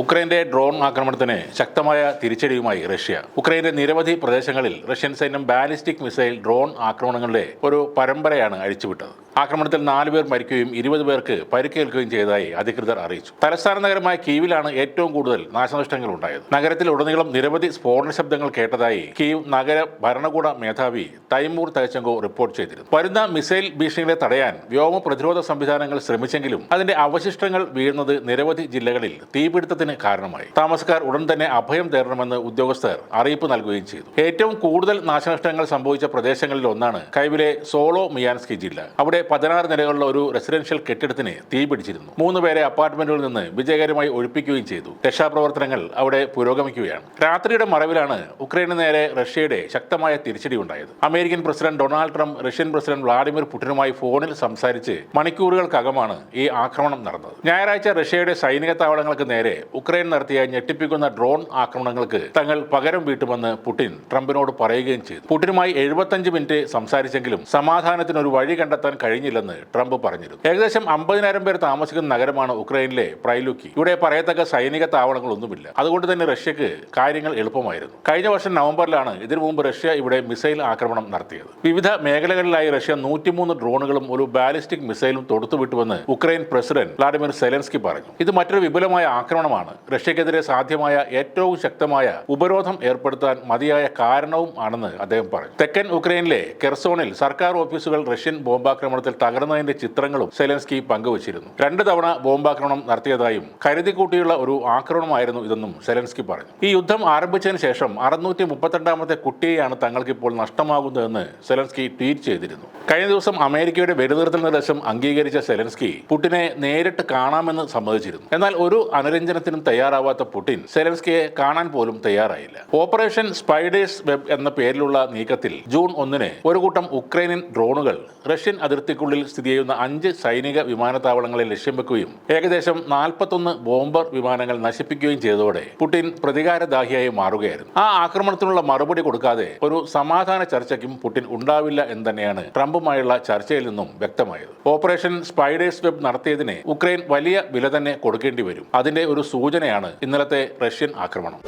ഉക്രൈന്റെ drone ആക്രമണത്തിന് ശക്തമായ തിരിച്ചടിയുമായി Russia. ഉക്രൈന്റെ നിരവധി പ്രദേശങ്ങളിൽ റഷ്യൻ സൈന്യം ബാലിസ്റ്റിക് മിസൈൽ ഡ്രോൺ ആക്രമണങ്ങളുടെ ഒരു പരമ്പരയാണ് അഴിച്ചുവിട്ടത്. ആക്രമണത്തിൽ നാലുപേർ മരിക്കുകയും ഇരുപത് പേർക്ക് പരിക്കേൽക്കുകയും ചെയ്തതായി അധികൃതർ അറിയിച്ചു. തലസ്ഥാന നഗരമായ കീവിലാണ് ഏറ്റവും കൂടുതൽ നാശനഷ്ടങ്ങൾ ഉണ്ടായത്. നഗരത്തിൽ ഉടനീളം നിരവധി സ്ഫോടന ശബ്ദങ്ങൾ കേട്ടതായി കീവ് നഗര ഭരണകൂട മേധാവി തൈമൂർ തൈച്ചങ്കോ റിപ്പോർട്ട് ചെയ്തിരുന്നു. വരുന്ന മിസൈൽ ഭീഷണികളെ തടയാൻ വ്യോമ പ്രതിരോധ സംവിധാനങ്ങൾ ശ്രമിച്ചെങ്കിലും അതിന്റെ അവശിഷ്ടങ്ങൾ വീഴുന്നത് നിരവധി ജില്ലകളിൽ തീപിടുത്തത്തിന് കാരണമായി. താമസക്കാർ ഉടൻ തന്നെ അഭയം തേടണമെന്ന് ഉദ്യോഗസ്ഥർ അറിയിപ്പ് നൽകുകയും ചെയ്തു. ഏറ്റവും കൂടുതൽ നാശനഷ്ടങ്ങൾ സംഭവിച്ച പ്രദേശങ്ങളിൽ ഒന്നാണ് കൈവിലെ സോളോ മിയാൻസ്കി ജില്ല. അവിടെ പതിനാറ് നിലകളുള്ള ഒരു റെസിഡൻഷ്യൽ കെട്ടിടത്തിന് തീ പിടിച്ചിരുന്നു. മൂന്ന് പേരെ അപ്പാർട്ട്മെന്റുകളിൽ നിന്ന് വിജയകരമായി ഒഴിപ്പിക്കുകയും ചെയ്തു. രക്ഷാപ്രവർത്തനങ്ങൾ അവിടെ പുരോഗമിക്കുകയാണ്. രാത്രിയുടെ മറവിലാണ് ഉക്രൈന് നേരെ റഷ്യയുടെ ശക്തമായ തിരിച്ചടി ഉണ്ടായത്. American president Donald Trump Russian president Vladimir പുടിനുമായി ഫോണിൽ സംസാരിച്ച് മണിക്കൂറുകൾക്കകമാണ് ഈ ആക്രമണം നടന്നത്. ഞായറാഴ്ച റഷ്യയുടെ സൈനിക താവളങ്ങൾക്ക് നേരെ ഉക്രൈൻ നടത്തിയ ഞെട്ടിപ്പിക്കുന്ന ഡ്രോൺ ആക്രമണങ്ങൾക്ക് തങ്ങൾ പകരം വീട്ടുമെന്ന് പുടിൻ ട്രംപിനോട് പറയുകയും ചെയ്തു. പുടിനുമായി എഴുപത്തഞ്ച് മിനിറ്റ് സംസാരിച്ചെങ്കിലും സമാധാനത്തിനൊരു വഴി കണ്ടെത്താൻ കഴിഞ്ഞില്ലെന്ന് ട്രംപ് പറഞ്ഞിരുന്നു. ഏകദേശം അമ്പതിനായിരം പേർ താമസിക്കുന്ന നഗരമാണ് ഉക്രൈനിലെ പ്രൈലുക്കി. ഇവിടെ പറയത്തക്ക സൈനിക താവളങ്ങളൊന്നുമില്ല. അതുകൊണ്ട് തന്നെ റഷ്യക്ക് കാര്യങ്ങൾ എളുപ്പമായിരുന്നു. കഴിഞ്ഞ വർഷം നവംബറിലാണ് ഇതിനു മുമ്പ് റഷ്യ ഇവിടെ മിസൈൽ ആക്രമണം നടത്തിയത്. വിവിധ മേഖലകളിലായി റഷ്യ നൂറ്റിമൂന്ന് ഡ്രോണുകളും ഒരു ബാലിസ്റ്റിക് മിസൈലും തൊടുത്തുവിട്ടുവെന്ന് ഉക്രൈൻ പ്രസിഡന്റ് വ്ളാഡിമിർ സെലൻസ്കി പറഞ്ഞു. ഇത് മറ്റൊരു വിപുലമായ ആക്രമണമാണ്. റഷ്യക്കെതിരെ സാധ്യമായ ഏറ്റവും ശക്തമായ ഉപരോധം ഏർപ്പെടുത്താൻ മതിയായ കാരണവും ആണെന്ന് അദ്ദേഹം പറഞ്ഞു. തെക്കൻ ഉക്രൈനിലെ കെർസോണിൽ സർക്കാർ ഓഫീസുകൾ റഷ്യൻ ബോംബാക്രമണത്തിൽ തകർന്നതിന്റെ ചിത്രങ്ങളും സെലൻസ്കി പങ്കുവച്ചിരുന്നു. രണ്ട് തവണ ബോംബാക്രമണം നടത്തിയതായും കരുതിക്കൂട്ടിയുള്ള ഒരു ആക്രമണമായിരുന്നു ഇതെന്നും സെലൻസ്കി പറഞ്ഞു. ഈ യുദ്ധം ആരംഭിച്ചതിന് ശേഷം അറുന്നൂറ്റി മുപ്പത്തിരണ്ടാമത്തെ കുട്ടിയെയാണ് തങ്ങൾക്കിപ്പോൾ നഷ്ടമാകുന്നതെന്ന് സെലൻസ്കി ട്വീറ്റ് ചെയ്തിരുന്നു. കഴിഞ്ഞ ദിവസം അമേരിക്കയുടെ വെടിനിർത്തൽ നിർദ്ദേശം അംഗീകരിച്ച സെലൻസ്കി പുടിനെ നേരിട്ട് കാണാമെന്ന് സമ്മതിച്ചിരുന്നു. എന്നാൽ ഒരു അനുരഞ്ജനത്തിനും തയ്യാറാവാത്ത പുടിൻ സെലൻസ്കിയെ കാണാൻ പോലും തയ്യാറായില്ല. ഓപ്പറേഷൻ സ്പൈഡേഴ്സ് വെബ് എന്ന പേരിലുള്ള നീക്കത്തിൽ ജൂൺ ഒന്നിന് ഒരു കൂട്ടം ഉക്രൈനിയൻ ഡ്രോണുകൾ റഷ്യൻ അതിർത്തിക്കുള്ളിൽ സ്ഥിതി ചെയ്യുന്ന അഞ്ച് സൈനിക വിമാനത്താവളങ്ങളെ ലക്ഷ്യം വെക്കുകയും ഏകദേശം നാൽപ്പത്തൊന്ന് ബോംബർ വിമാനങ്ങൾ നശിപ്പിക്കുകയും ചെയ്തതോടെ പുടിൻ പ്രതികാരദാഹിയായി മാറുകയായിരുന്നു. ആ ആക്രമണത്തിനുള്ള മറുപടി കൊടുക്കാതെ ഒരു സമാധാന ചർച്ചയ്ക്കും പുടിൻ ഉണ്ടാവില്ല എന്ന് തന്നെയാണ് ട്രംപുമായുള്ള ചർച്ചയിൽ നിന്നും വ്യക്തമായത്. ഓപ്പറേഷൻ സ്പൈഡേഴ്സ് വെബ് നടത്തിയതിന് ഉക്രൈൻ വലിയ വില തന്നെ കൊടുക്കേണ്ടി വരും. അതിന്റെ ഒരു സൂചനയാണ് ഇന്നലത്തെ റഷ്യൻ ആക്രമണം.